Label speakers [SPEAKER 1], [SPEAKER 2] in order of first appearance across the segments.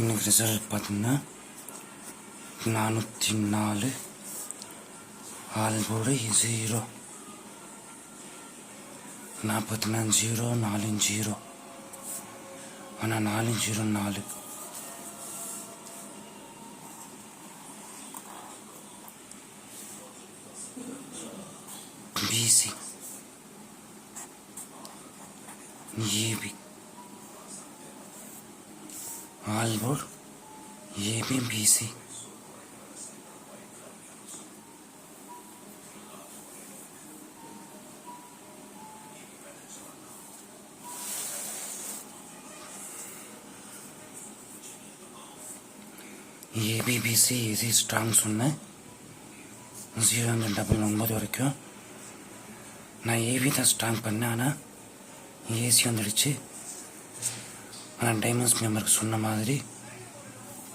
[SPEAKER 1] இன்னைக்கு ரிசல்ட் பார்த்தீங்கன்னா நானூற்றி நாலு ஆல்போடு ஜீரோ நாற்பத்தி நாலு ஜீரோ நாலு ஜீரோ ஆனால் நாலு ஜீரோ நாலு. PC AB all board ABBC. ABBC AC strong சொன்னேன் ஜீரோ டபுள் ஒன்பது வரைக்கும். நான் ஏவி தான் ஸ்ட்ராங் பண்ணேன் ஆனால் ஏசி வந்துடுச்சு. ஆனால் டைமண்ட்ஸ் மெம்பருக்கு சொன்ன மாதிரி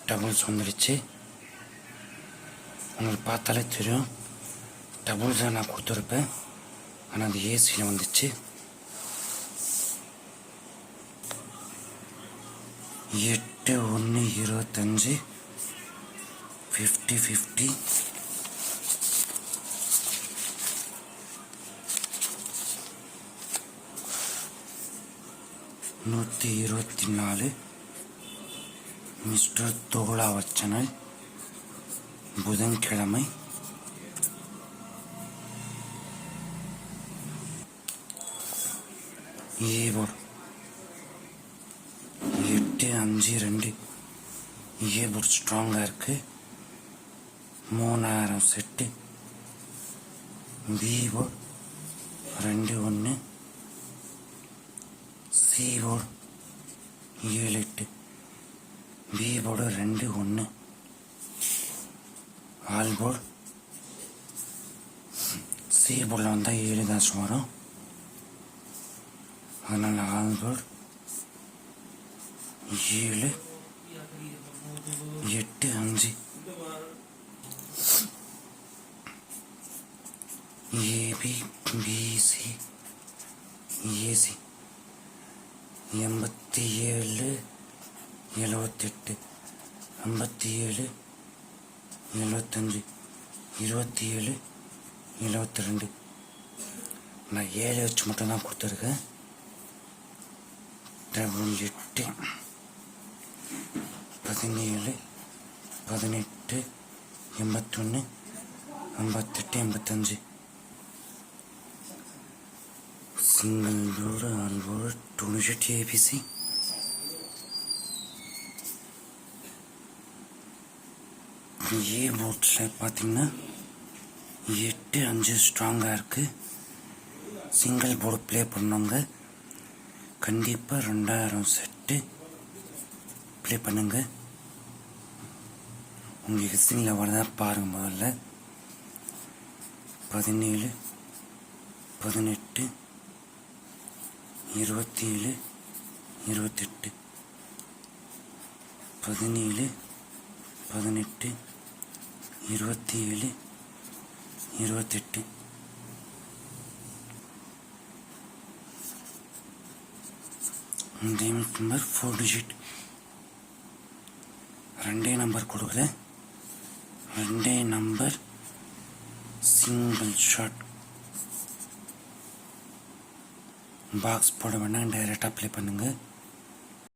[SPEAKER 1] டபுள்ஸ் வந்துடுச்சு உங்களுக்கு பார்த்தாலே தெரியும். டபுள்ஸ் தான் நான் கொடுத்துருப்பேன். ஆனால் அது ஏசியில் வந்துச்சு. எட்டு ஒன்று இருபத்தஞ்சி ஃபிஃப்டி ஃபிஃப்டி நூற்றி இருபத்தி நாலு. மிஸ்டர் தோளாவச்சனல் புதன்கிழமை. ஏவோர். எட்டு அஞ்சு ரெண்டு. ஏபோர்ட் ஸ்ட்ராங்காக இருக்கு. மூணாயிரம் செட்டு. விவோ ரெண்டு ஒன்று. சி போர்டு ஏழு எட்டு விவோடு ரெண்டு ஒன்று ஆல்போர்டு சி போர்டில் வந்தால் ஏழு தான் வரும். அதனால் ஆல்போர்டு ஏழு எட்டு அஞ்சு. ஏபி பிசி ஏசி எண்பத்தி ஏழு எழுவத்தெட்டு ஐம்பத்தி ஏழு எழுவத்தஞ்சு இருபத்தி ஏழு எழுவத்தி ரெண்டு நான் ஏழு வச்சு மட்டும்தான் கொடுத்துருக்கேன். டபுள் எட்டு பதினேழு பதினெட்டு எண்பத்தொன்று ஐம்பத்தெட்டு எண்பத்தஞ்சு. Single board all ABC A மோட்டில் பார்த்தீங்கன்னா எட்டு அஞ்சு ஸ்ட்ராங்காக இருக்குது சிங்கிள் போர்டு ப்ளே பண்ணவங்க கண்டிப்பாக ரெண்டாயிரம் செட்டு ப்ளே பண்ணுங்க உங்கள் ஹிஸ்டிங்கில் வரதா பாருங்கள் முதல்ல பதினேழு பதினெட்டு இருபத்தி ஏழு இருபத்தெட்டு பதினேழு பதினெட்டு இருபத்தி ஏழு இருபத்தெட்டு. இதே நம்பர் ஃபோர் டிஜிட் ரெண்டே நம்பர் கொடுக்குறேன் ரெண்டே நம்பர் சிங்கிள் ஷாட் பாக்ஸ் போட வேணாம் டைரெக்டாக ப்ளே பண்ணுங்கள்